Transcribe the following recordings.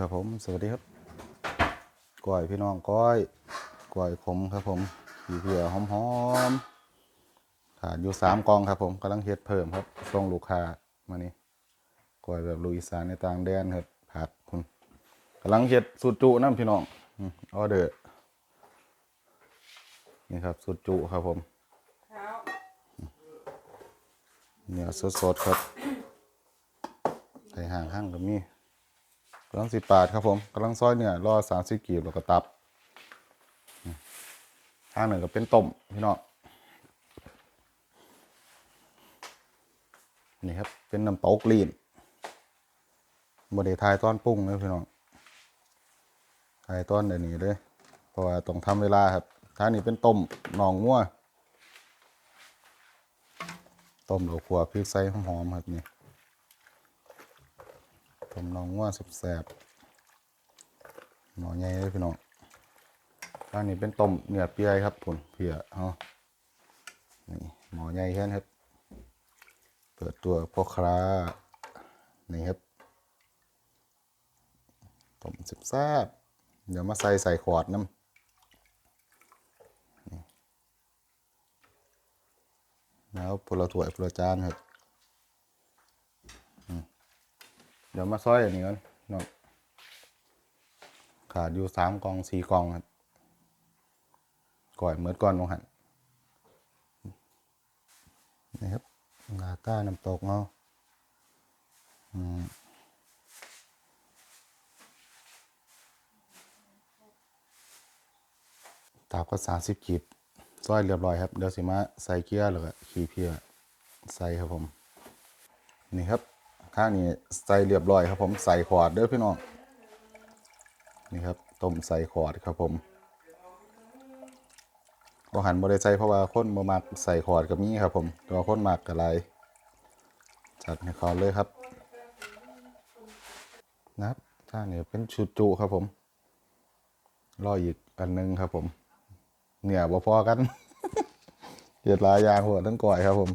ครับผม สวัสดีครับก้อยพี่น้องก้อยก้อยขมครับผมผีเพียหอมๆขาดอยู่สามกองครับผมกำลังเฮ็ดเพิ่มครับส่งลูกค้ามานี่ก้อยแบบลูกอีสานในต่างแดนครับผักคุณกำลังเฮ็ดสูตรจุน้ำพี่น้องอืมออเดอร์นี่ครับสูตรจุครับผมเนื้อสดๆครับใส่ห่างห้างกับมีกำลังสิบปาดครับผมกำลังซอยเนื้อรอสามสิบกีบแล้วก็ตับทางหนึ่งก็เป็นต้มพี่น้องนี่ครับ เป็นน้ำตกลีนบไดทายต้อนปรุงเลยพี่น้องทายต้อนเดี๋ยวนี้เลยเพราะว่าต้องทำเวลาครับทางนี้เป็นต้มหนองงัวต้มดอกขัวพริกใส่หอมๆครับนี่ ต้มน้องว่าแสบๆหน่อใหญ่เลยพี่น้องอันนี้เป็นต้มเนื้อเปียครับผลเพียเฮานี่หมอใหญ่แค่นครับ เปิดตัวพ่อครานี่ครับต้มแซ่บเดี๋ยวมาใส่ใส่ขวดน้ำแล้วพลถ้วยพลจานครับ เดี๋ยวมาซอยอันนี้ก่อนเนาะขาดอยู่สามกองสี่กองครับก่อยเหมือนก่อนลงหันนี่ครับลาต้าน้ำตกเนาะอืมตาบก็สามสิบกีบซอยเรียบร้อยครับ เดี๋ยวสิมาใส่เกียร์แล้วก็ขี้เพียใส่ครับผม นี่ครับ ข้างนี้ใส่เรียบร้อยครับผมใส่ขวดเด้อพี่น้องนี่ครับต้มใส่ขวดครับผมบ่หันบ่ได้ใส่เพราะว่าคนบ่มักใส่ขวดกับนี้ครับผมตัวคนมักกับไรจัดให้เขาเลยครับนะครับข้างนี้เป็นชุดจุครับผมรออีกอันหนึงครับผมเนี่ยบ่พอกันเกียดลายยางหัวทั้งก่อยครับผม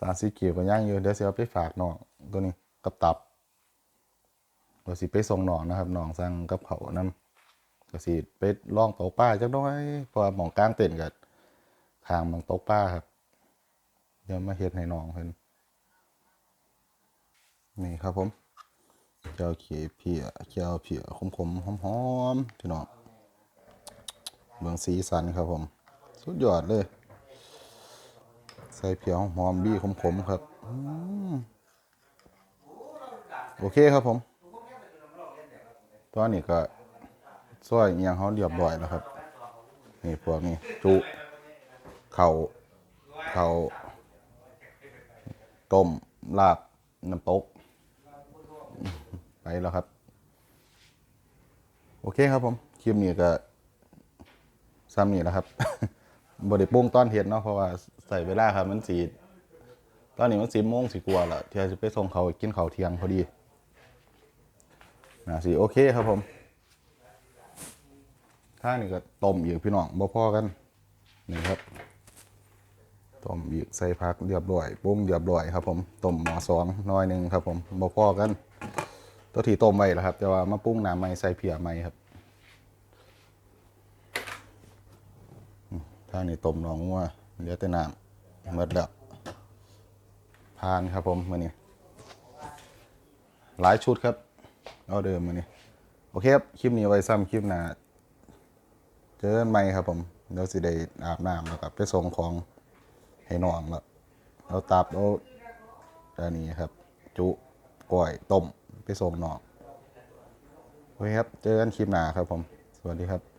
สามสิบกีบก็ย่างอยู่เดี๋ยวเสิเอาไปฝากน้อง ตัวนี้กับตับเดี๋ยวสิไปส่งน้องนะครับน้องสั่งกับเขาวนำก็สิไปล่องตกป้าจักน้อยเพราะว่าหมองกลางเต็นกับทางมองตกป้าครับเดี๋ยวมาเฮ็ดให้น้องเพิ่นนี่ครับผมเจ้าเขียเพียเจ้าเพียขมๆหอมๆพี่น้องเบิ่งสีสันครับผม สุดยอดเลย ใส่เพียวหอมบี้ขมๆครับอื โอเคครับผม ตอนนี้ก็ซอยเอียงเขาเรียบร้อยแล้วครับ นี่พวกนี้จุเข่าเข่าต้มลาบน้ำตก ไปแล้วครับ โอเคครับผมคลิปนี้ก็ซ้ำนี่แหละครับบไดิปรุงต้อนเห็ดเนาะเพราะว่าใส่เวลาครับมันสีตอนนี้มันสีโมงสีกว่าและที่จะไปส่งเขากินเขาเทียงพอดี นะสีโอเคครับผมถ้านี่ก็ต้มอีกพี่น้องบ่พอกันนี่ครับต้มอีกใส่ผักเรียบร้อยปรุงเรียบร้อยครับผมต้มหม้อสองน้อยหนึ่งครับ ผมบ่พอกัน ตัวที่ต้มไว้แล้วครับ แต่ว่ามาปรุงน้ำใหม่ใส่เพียใหม่ครับทานี้ต้มหนองงัวเหลือแต่น้ำหมดแล้วพานครับผมมื้อนี้หลายชุดครับ เอาเดิมมาเนี้โอเคครับ คลิปนี้ไว้ซ้ำคลิปหน้าเจอกันใหม่ครับผมเดี๋ยวสิได้อาบน้ำแล้วกับไปส่งของให้น้องแล้วเราตับเราอันนี้ครับ จุก้อยต้มไปส่งน้องโอเคครับ เจอกันคลิปหน้าครับผม สวัสดีครับ